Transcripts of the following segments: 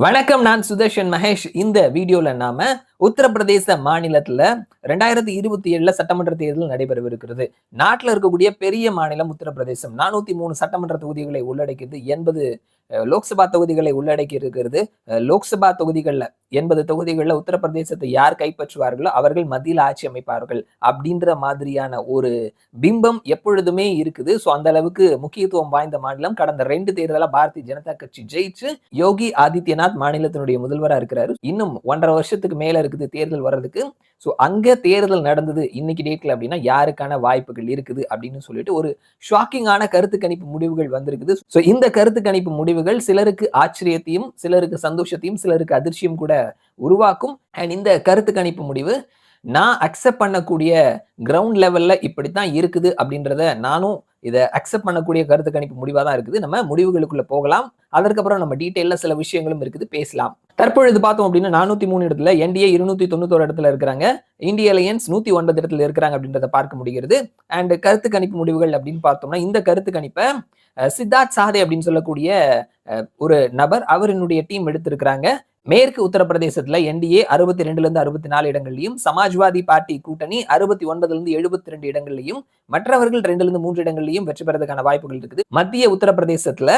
வணக்கம் நான் சுதர்ஷன் மகேஷ். இந்த வீடியோல நாம உத்தரப்பிரதேச மாநிலத்துல ரெண்டாயிரத்தி இருபத்தி ஏழுல சட்டமன்ற தேர்தல் நடைபெறவிருக்கிறது. நாட்டில் இருக்கக்கூடிய பெரிய மாநிலம் உத்தரப்பிரதேசம். நானூத்தி மூணு சட்டமன்ற தொகுதிகளை உள்ளடக்கியது எண்பது லோக்சபா தொகுதிகளை உள்ளடக்கி இருக்கிறது லோக்சபா தொகுதிகள்ல எண்பது தொகுதிகளில் உத்தரப்பிரதேசத்தை யார் கைப்பற்றுவார்களோ அவர்கள் மத்தியில் ஆட்சி அமைப்பார்கள் அப்படின்ற மாதிரியான ஒரு பிம்பம் எப்பொழுதுமே இருக்குது. ஸோ அந்த அளவுக்கு முக்கியத்துவம் வாய்ந்த மாநிலம். கடந்த ரெண்டு தேர்தலா பாரதிய ஜனதா கட்சி ஜெயிச்சு யோகி ஆதித்யநாத் மாநிலத்தினுடைய முதல்வரா இருக்கிறாரு. இன்னும் ஒன்றரை வருஷத்துக்கு மேல இருக்குது தேர்தல் வர்றதுக்கு. ஸோ அங்கே தேர்தல் நடந்தது இன்னைக்கு டேட்ல அப்படின்னா யாருக்கான வாய்ப்புகள் இருக்குது அப்படின்னு சொல்லிட்டு ஒரு ஷாக்கிங்கான கருத்து கணிப்பு முடிவுகள் வந்திருக்குது. ஸோ இந்த கருத்து கணிப்பு முடிவுகள் சிலருக்கு ஆச்சரியத்தையும் சிலருக்கு சந்தோஷத்தையும் சிலருக்கு அதிர்ச்சியும் கூட உருவாக்கும். அண்ட் இந்த கருத்து கணிப்பு முடிவு நான் அக்செப்ட் பண்ணக்கூடிய கிரவுண்ட் லெவல்ல இப்படித்தான் இருக்குது அப்படின்றத நானும் இதை அக்செப்ட் பண்ணக்கூடிய கருத்து கணிப்பு முடிவாக தான் இருக்குது. நம்ம முடிவுகளுக்குள்ள போகலாம். அதற்கப்புறம் நம்ம டீட்டெயில சில விஷயங்களும் இருக்குது. பேசலாம். தற்பொழுது பார்த்தோம் அப்படின்னா நானூத்தி மூணு இடத்துல என்டிஏ இருநூத்தி தொண்ணூத்தோரு இடத்துல இருக்கிறாங்க. இந்திய அலையன்ஸ் நூத்தி ஒன்பது இடத்துல இருக்கிறாங்க அப்படின்றத பார்க்க முடிகிறது. அண்ட் கருத்து கணிப்பு முடிவுகள் அப்படின்னு பார்த்தோம்னா இந்த கருத்து கணிப்பை சித்தார்த் சாதே அப்படின்னு சொல்லக்கூடிய ஒரு நபர் அவரினுடைய டீம் எடுத்திருக்கிறாங்க. மேற்கு உத்தரப்பிரதேசத்துல என்டிஏ அறுபத்தி ரெண்டுல இருந்து அறுபத்தி நாலு இடங்கள்லையும் சமாஜ்வாதி பார்ட்டி கூட்டணி அறுபத்தி ஒன்பதுல இருந்து எழுபத்தி ரெண்டு இடங்கள்லையும் மற்றவர்கள் ரெண்டுல இருந்து மூன்று இடங்கள்லையும் வெற்றி பெறதுக்கான வாய்ப்புகள் இருக்குது. மத்திய உத்தரப்பிரதேசத்துல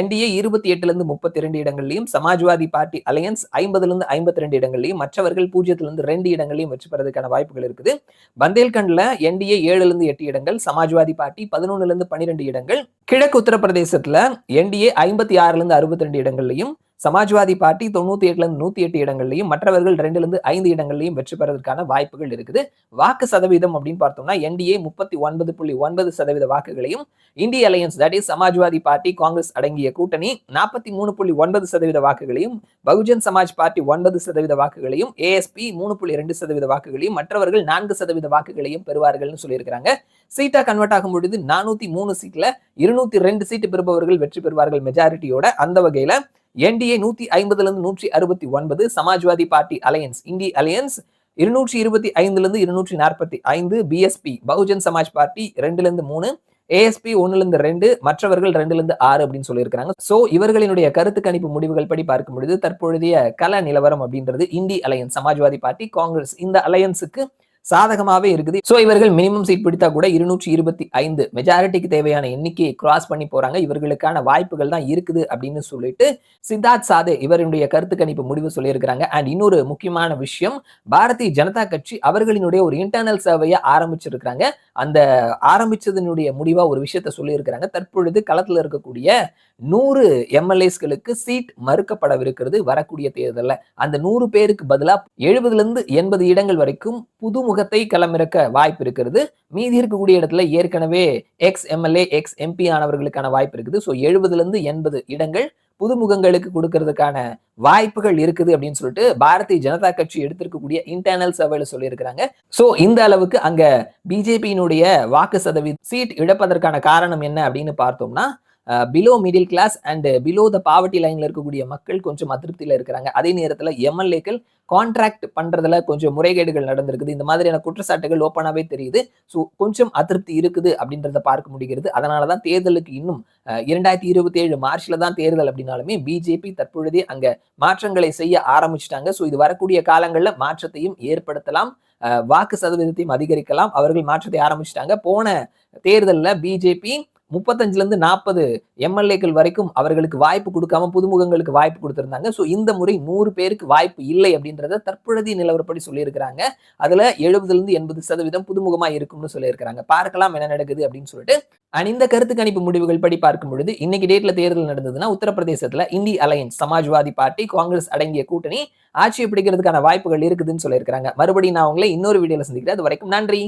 என்டிஏ இருபத்தி எட்டுல இருந்து முப்பத்தி ரெண்டு இடங்கள்லையும் சமாஜ்வாதி பார்ட்டி அலையன்ஸ் ஐம்பதுல இருந்து ஐம்பத்தி ரெண்டு இடங்கள்லையும் மற்றவர்கள் பூஜ்ஜியத்துல இருந்து ரெண்டு இடங்களையும் வெற்றி பெறதுக்கான வாய்ப்புகள் இருக்குது. பந்தேல்கண்ட்ல என்டிஏ ஏழுல இருந்து எட்டு இடங்கள் சமாஜ்வாதி பார்ட்டி பதினொன்னுல இருந்து பன்னிரெண்டு இடங்கள் கிழக்கு உத்தரப்பிரதேசத்துல என்டிஏ ஐம்பத்தி ஆறுல இருந்து அறுபத்தி ரெண்டு இடங்கள்லையும் சமாஜ்வாதி பார்ட்டி தொண்ணூத்தி எட்டுல இருந்து நூத்தி எட்டு இடங்கள்லையும் மற்றவர்கள் ரெண்டுல இருந்து ஐந்து இடங்கள்லையும் வெற்றி பெறதற்கான வாய்ப்புகள் இருக்குது. வாக்கு சதவீதம் அப்படின்னு பார்த்தோம்னா என்டிஏ முப்பத்தி ஒன்பது புள்ளி ஒன்பது சதவீத வாக்குகளையும் இந்திய alliance that is Samajwadi party Congress அடங்கிய கூட்டணி நாற்பத்தி மூணு புள்ளி ஒன்பது சதவீத வாக்குகளையும் பகுஜன் சமாஜ் பார்ட்டி ஒன்பது சதவீத வாக்குகளையும் ஏஎஸ்பி மூணு புள்ளி ரெண்டு சதவீத வாக்குகளையும் மற்றவர்கள் நான்கு சதவீத வாக்குகளையும் பெறுவார்கள்னு சொல்லியிருக்கிறாங்க. சீட்டா கன்வெர்ட் ஆகும் பொழுது நானூத்தி மூணு சீட்ல இருநூத்தி ரெண்டு சீட்டு பெறுபவர்கள் வெற்றி பெறுவார்கள் மெஜாரிட்டியோட அந்த வகையில என்டிஏ நூத்தி ஐம்பதுலேருந்து நூற்றி அறுபத்தி ஒன்பது Samajwadi party alliance India alliance இருநூற்றி இருபத்தி ஐந்துலேருந்து இருநூற்றி நாற்பத்தி ஐந்து பிஎஸ்பி பகுஜன் சமாஜ் பார்ட்டி ரெண்டுலேருந்து மூணு ஏஎஸ்பி ஒன்றுலேருந்து ரெண்டு மற்றவர்கள் ரெண்டுலேருந்து ஆறு அப்படின்னு சொல்லியிருக்கிறாங்க. ஸோ இவர்களினுடைய கருத்து கணிப்பு முடிவுகள் படி பார்க்கும் பொழுது தற்பொழுதைய கல நிலவரம் அப்படின்றது India alliance Samajwadi party Congress. இந்த அலையன்ஸுக்கு சாதகமாகவே இருக்குது. ஸோ இவர்கள் மினிமம் சீட் பிடித்தா கூட இருநூற்றி இருபத்தி ஐந்து. மெஜாரிட்டிக்கு தேவையான எண்ணிக்கையை கிராஸ் பண்ணி போறாங்க. இவர்களுக்கான வாய்ப்புகள் தான் இருக்குது அப்படின்னு சொல்லிட்டு சித்தார்த் சாதே இவருடைய கருத்து கணிப்பு முடிவு சொல்லியிருக்கிறாங்க. அண்ட் இன்னொரு முக்கியமான விஷயம் பாரதிய ஜனதா கட்சி அவர்களினுடைய ஒரு இன்டர்னல் சர்வையை ஆரம்பிச்சிருக்கிறாங்க. அந்த ஆரம்பிச்சதனுடைய முடிவா ஒரு விஷயத்த சொல்லியிருக்கிறாங்க. தற்பொழுது களத்துல இருக்கக்கூடிய நூறு எம்எல்ஏஸ்களுக்கு சீட் மறுக்கப்படவிருக்கிறது வரக்கூடிய தேர்தலில். அந்த நூறு பேருக்கு பதிலா எழுபதுல இருந்து எண்பது இடங்கள் வரைக்கும் புது முகத்தை களமிறக்க வாய்ப்பு இருக்கிறது. மீதி இருக்கக்கூடிய இடத்துல ஏற்கனவே எக்ஸ் எம்எல்ஏ எக்ஸ் எம்பி ஆனவர்களுக்கான வாய்ப்பு இருக்குது. ஸோ எழுபதுல இருந்து எண்பது இடங்கள் புதுமுகங்களுக்கு கொடுக்கறதுக்கான வாய்ப்புகள் இருக்குது அப்படின்னு சொல்லிட்டு பாரதிய ஜனதா கட்சி எடுத்திருக்கக்கூடிய இன்டர்னல் சர்வேல சொல்லியிருக்கிறாங்க. ஸோ இந்த அளவுக்கு அங்க பிஜேபியினுடைய வாக்கு சதவீத சீட் இழப்பதற்கான காரணம் என்ன அப்படின்னு பார்த்தோம்னா below middle class and below the poverty லைன்ல இருக்கக்கூடிய மக்கள் கொஞ்சம் அதிருப்தியில இருக்கிறாங்க. அதே நேரத்தில் எம்எல்ஏக்கள் கான்ட்ராக்ட் பண்றதுல கொஞ்சம் முறைகேடுகள் நடந்திருக்குது. இந்த மாதிரியான குற்றச்சாட்டுகள் ஓப்பனாகவே தெரியுது. ஸோ கொஞ்சம் அதிருப்தி இருக்குது அப்படின்றத பார்க்க முடிகிறது. அதனாலதான் தேர்தலுக்கு இன்னும் இரண்டாயிரத்தி இருபத்தி ஏழு மார்ச்ல தான் தேர்தல் அப்படின்னாலுமே பிஜேபி தற்பொழுதே அங்க மாற்றங்களை செய்ய ஆரம்பிச்சிட்டாங்க. ஸோ இது வரக்கூடிய காலங்களில் மாற்றத்தையும் ஏற்படுத்தலாம். வாக்கு சதவீதத்தையும் அதிகரிக்கலாம். அவர்கள் மாற்றத்தை ஆரம்பிச்சிட்டாங்க. போன தேர்தலில் பிஜேபி முப்பத்தஞ்சுலேருந்து நாற்பது எம்எல்ஏக்கள் வரைக்கும் அவர்களுக்கு வாய்ப்பு கொடுக்காம புதுமுகங்களுக்கு வாய்ப்பு கொடுத்துருந்தாங்க. ஸோ இந்த முறை நூறு பேருக்கு வாய்ப்பு இல்லை அப்படின்றத தற்பொழுதைய நிலவரப்படி சொல்லியிருக்கிறாங்க. அதில் எழுபதுலேருந்து எண்பது சதவீதம் புதுமுகமாக இருக்கும்னு சொல்லியிருக்கிறாங்க. பார்க்கலாம் என்ன நடக்குது அப்படின்னு சொல்லிட்டு. அண்ட் இந்த கருத்து கணிப்பு முடிவுகள் படி பார்க்கும் பொழுது இன்னைக்கு டேட்ல தேர்தல் நடந்ததுன்னா உத்தரப்பிரதேசத்தில் India alliance Samajwadi party Congress அடங்கிய கூட்டணி ஆட்சியை பிடிக்கிறதுக்கான வாய்ப்புகள் இருக்குதுன்னு சொல்லியிருக்கிறாங்க. மறுபடியும் நான் உங்களை இன்னொரு வீடியோல சந்திக்கிறேன். அது வரைக்கும் நன்றி.